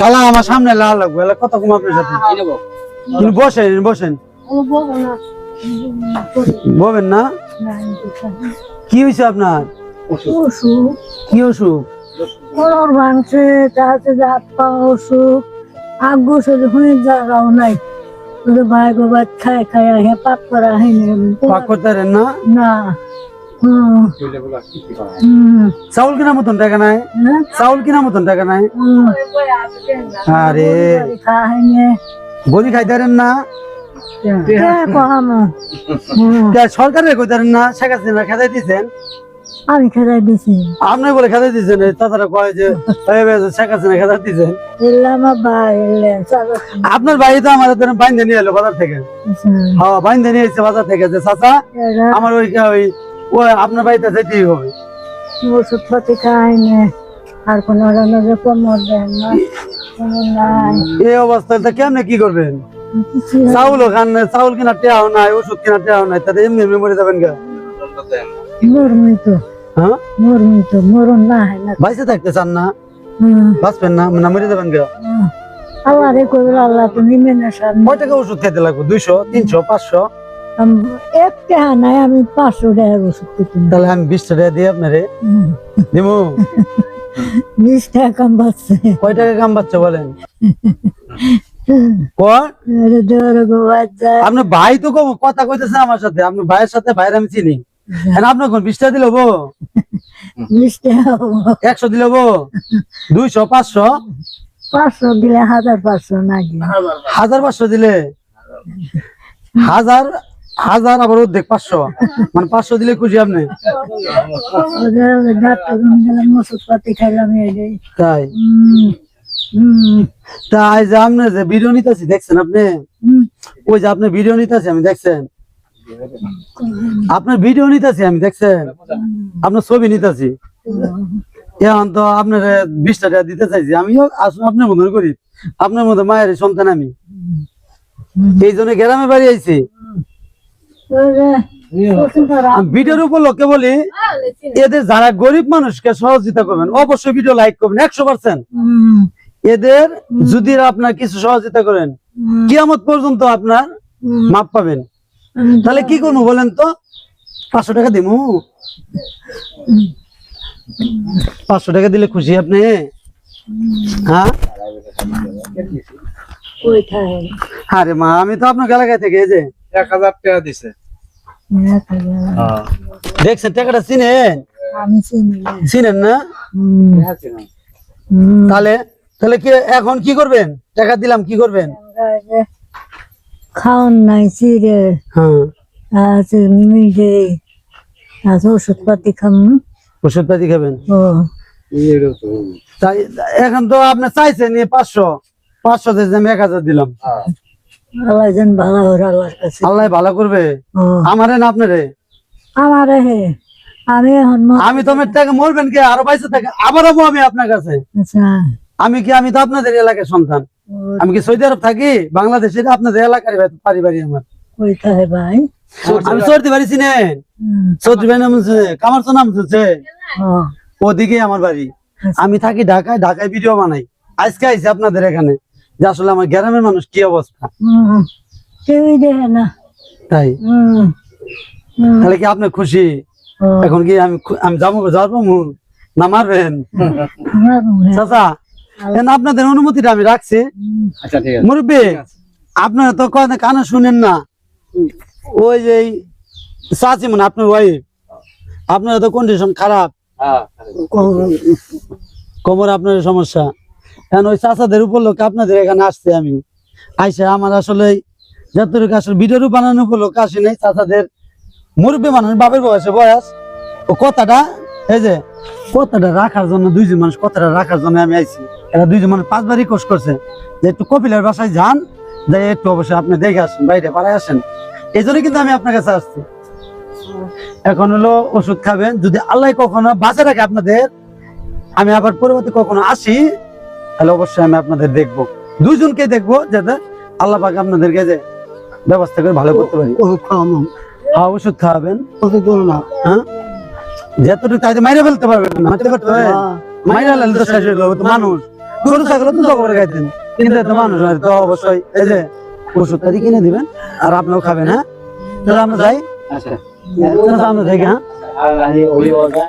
খালা আমার সামনে লাল লাগবে কথা কম আপনার সাথে। বসেন বসেন। বলবেন না? কি হয়েছে আপনার? কি অসুখ কোমর ভাঙছে তাতে হাত পা অসুখ আগ্গু শুধু হুঁই জায়গাও নাই। শুধু ভাই খায় খায় হে পাক করা হয়নি। পাক করতে না? না। চাউল কিনা মতন টাকা নাই? হ্যাঁ, চাউল কিনা মতন টাকা নাই। আরে। বড়ি খাইতে পারেন না সরকারের কইতে না? শেখ হাসিনা খেদাই দিচ্ছেন আমি খেলাই দিছি। আপনি বলে খেদাই দিচ্ছেন তাছাড়া কয় যে শেখ হাসিনা খেদাই চলো আপনার বাড়ি তো আমার বাইন্দে নিয়ে এলো বাজার থেকে। হ্যাঁ বাইন্দে নিয়ে এসেছে বাজার থেকে যে চাচা আমার ওই ওই ওই আপনার বাড়িতে যেতেই হবে। ওষুধ পাতি খায়নি আর কোনো রকমের কোমর দেন না নাই। এই অবস্থায় তা কেমনে কি করবেন? কিছু চাউল খান না, চাউল কিনা টেয়াও নাই ওষুধ টেয়াও নাই তাতে এমনি এমনি মরে যাবেন গা মরমি তো। হ্যাঁ? মরমি তো মরণ না হয় না। বাইসে থাকতে চান না? বাঁচবেন না না মরে যাবেন গা হুম। আল্লাহ রে কইল আল্লাহ তুমি মেনে সামনে কয় টাকা ওষুধ খেতে লাগবে? দুইশো তিনশো পাঁচশো? এক টাকা নাই আমি পাঁচশো টাকা ওষুধ কিনি তাহলে আমি বিশ টাকা দিয়ে আপনারে। দিমু। বিশ টাকা কম পাচ্ছে কয় টাকা কাম পাচ্ছে বলেন? আপনার ভাই তো কথা কইতেছে আমার সাথে। আপনার ভাইয়ের সাথে ভাইয়ের আমি চিনি। এখন আপনার কোন বিশ টাকা দিলে হব। একশো দিলে হব? দুইশো পাঁচশো? পাঁচশো দিলে হাজার পাঁচশো নাকি? হাজার পাঁচশো দিলে? হাজার হাজার আবার অর্ধেক, পাঁচশো। মানে পাঁচশো দিলে খুশি আপনি? তাই? তাই যে আপনি যে দেখছেন আপনি? ওই যে আপনি ভিডিও আমি দেখছেন। আপনার ভিডিও নিতেছি আমি, দেখছেন? আপনার ছবি নিতেছি। এখন তো আপনার বিশ টাকা দিতে চাইছি। আমিও আসুন আপনার মতন করি। আপনার মতো মায়ের সন্তান আমি। এই জন্য গ্রামে বাড়ি আইছি। ভিডিওর উপলক্ষে বলি এদের যারা গরিব মানুষকে সহযোগিতা করবেন অবশ্যই ভিডিও লাইক করবেন একশো পার্সেন্ট এদের যদি আপনার কিছু সহযোগিতা করেন কিয়ামত পর্যন্ত আপনার মাপ পাবেন। তাহলে কি করব বলেন তো? পাঁচশো টাকা দিমু। পাঁচশো টাকা দিলে খুশি আপনি? হ্যাঁ? আরে মা আমি তো আপনার এলাকায় থেকে এই যে এক হাজার টাকা দিছে। দেখছেন টাকাটা চিনেন। চিনেন না। তাহলে তাহলে কি এখন কি করবেন টাকা দিলাম কি করবেন খাওয়ান নাই চিড়ে হ্যাঁ আছে মিঠে আছে ওষুধ পাতি খাম ওষুধ পাতি খাবেন ও তাই এখন তো আপনি চাইছেন পাঁচশো পাঁচশো এক হাজার দিলাম আল্লাহ যেন ভালো হর আল্লাহর কাছে। আল্লাহ ভালো করবে? আমারে না আপনারে? আমার হে। আমি এখন আমি তো মরবেন কি? আরও পয়সা থাকে। আবার হব আমি আপনার কাছে। আচ্ছা। আমি কি আমি তো আপনাদের এলাকার সন্তান। আমি কি সৌদি আরব থাকি? বাংলাদেশের আপনাদের এলাকার পারিবারি আমার। কোথায় ভাই? আমি সর্দি বাড়ি চিনেন। সর্দি বাড়ি নাম কামার নাম ও, ওদিকে আমার বাড়ি। আমি থাকি ঢাকায়। ঢাকায় ভিডিও বানাই। আজকে আইছি আপনাদের এখানে। যে আসলে আমার গ্রামের মানুষ কি অবস্থা? কেউই দেখে না। তাই? তাহলে কি আপনি খুশি? এখন কি আমি আমি যাব যাব না মারবেন। চাচা আপনাদের অনুমতিটা আমি রাখছি। আচ্ছা ঠিক আছে। মুরব্বী আপনারা তো কথা কানে শুনেন না। ওই যে চাচি মানে আপনার ওয়াইফ আপনারা তো কন্ডিশন খারাপ। হ্যাঁ কোমর আপনার সমস্যা। এখন ওই চাচাদের উপলক্ষে আপনাদের এখানে আসছে আমি। আইসা আমার আসলে যতটুকু আসলে ভিডিওর বানানো উপলক্ষে আসি নাই, চাচাদের মুরব্বী মানুষ, বাপের বয়সে বয়স। ও কথাটা, এই যে, কথাটা রাখার জন্য, দুইজন মানুষ কথাটা রাখার জন্য আমি আইছি। এরা দুইজন মানুষ পাঁচবার রিকোয়েস্ট করছে যে একটু কপিলের বাসায় যান যে একটু অবশ্যই আপনি দেখে আসেন, বাইরে পাড়ায় আসেন। এই জন্য কিন্তু আমি আপনার কাছে আসছি। এখন হলো ওষুধ খাবেন, যদি আল্লাহ কখনো বাঁচা রাখে আপনাদের, আমি আবার পরবর্তী কখনো আসি তাহলে অবশ্যই আমি আপনাদের দেখব। দুইজনকে দেখব যাতে আল্লাহ পাক আপনাদেরকে যে ব্যবস্থা করে ভালো করতে পারি। ওষুধ হ্যাঁ ওষুধ খাওয়াবেন। ওষুধ না। হ্যাঁ? মাইরে ফেলতে পারবেন না পারতে মাইরা তো শেষ হয়ে গেলো, তো মানুষ। গরু ছাগল তো জগরে খাইতেন। কিন্তু এ তো মানুষ তো অবশ্যই এই যে ওষুধটা কিনে দিবেন আর আপনিও খাবেন হ্যাঁ? তাহলে আমরা যাই। আচ্ছা। আমরা যাই হ্যাঁ?